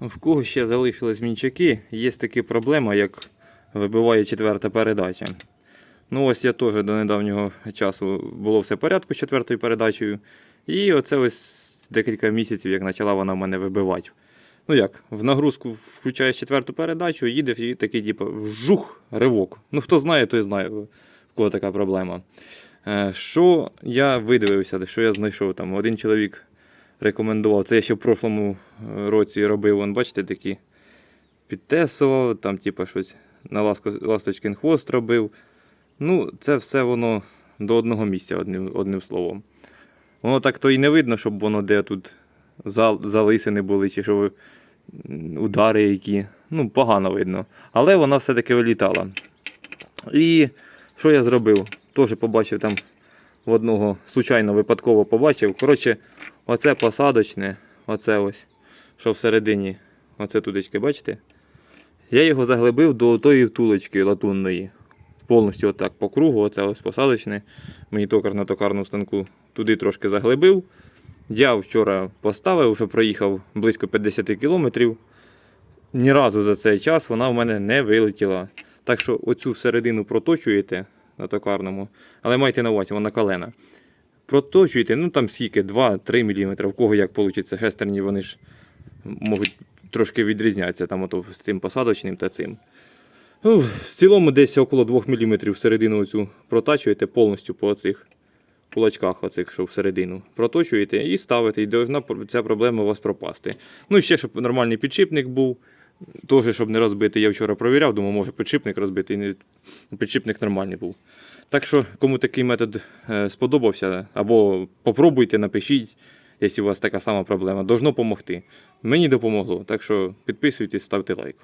В кого ще залишились мінчаки, є така проблема, як вибиває четверта передача. Ну ось я теж до недавнього часу було все в порядку з четвертою передачею. І оце ось декілька місяців, як почала вона в мене вибивати. Ну як, в нагрузку включаєш четверту передачу, їдеш і такий, типу, вжух, ривок. Ну хто знає, той знає, в кого така проблема. Е, Що я видивився, що я знайшов там? Один чоловік рекомендував. Це я ще в прошлому е, році робив. Вон, бачите, такі підтесував, там, типу, щось на ласточкин хвост робив. Ну, це все воно до одного місця, одним, одним словом. Воно так то і не видно, щоб воно де тут зал, залисини були, чи що удари які. Ну, погано видно. Але вона все-таки вилітала. І що я зробив? Теж побачив там в одного, случайно випадково побачив. Коротше, оце посадочне, оце ось, що всередині, оце тудечки, бачите? Я його заглибив до тої втулочки латунної. Повністю отак по кругу, оце ось посадочне. Мені токар на токарному станку туди трошки заглибив. Я вчора поставив, вже проїхав близько 50 кілометрів. Ні разу за цей час вона в мене не вилетіла. Так що оцю всередину проточуєте на токарному, але майте на увазі, вона калена. Проточуєте, ну там скільки, 2-3 мм, в кого як вийде, шестерні вони ж можуть трошки відрізнятися там ото з цим посадочним та цим. Ну, в цілому десь около 2 мм всередину оцю протачуєте повністю по оцих кулачках, оцих, що всередину. Проточуєте і ставите, і должна ця проблема у вас пропасти. Ну і ще, щоб нормальний підшипник був. Теж, щоб не розбити, я вчора провіряв, думав, може підшипник розбити, і не... підшипник нормальний був. Так що, кому такий метод е, сподобався, або попробуйте, напишіть, якщо у вас така сама проблема. Должно допомогти. Мені допомогло. Так що підписуйтесь, ставте лайк.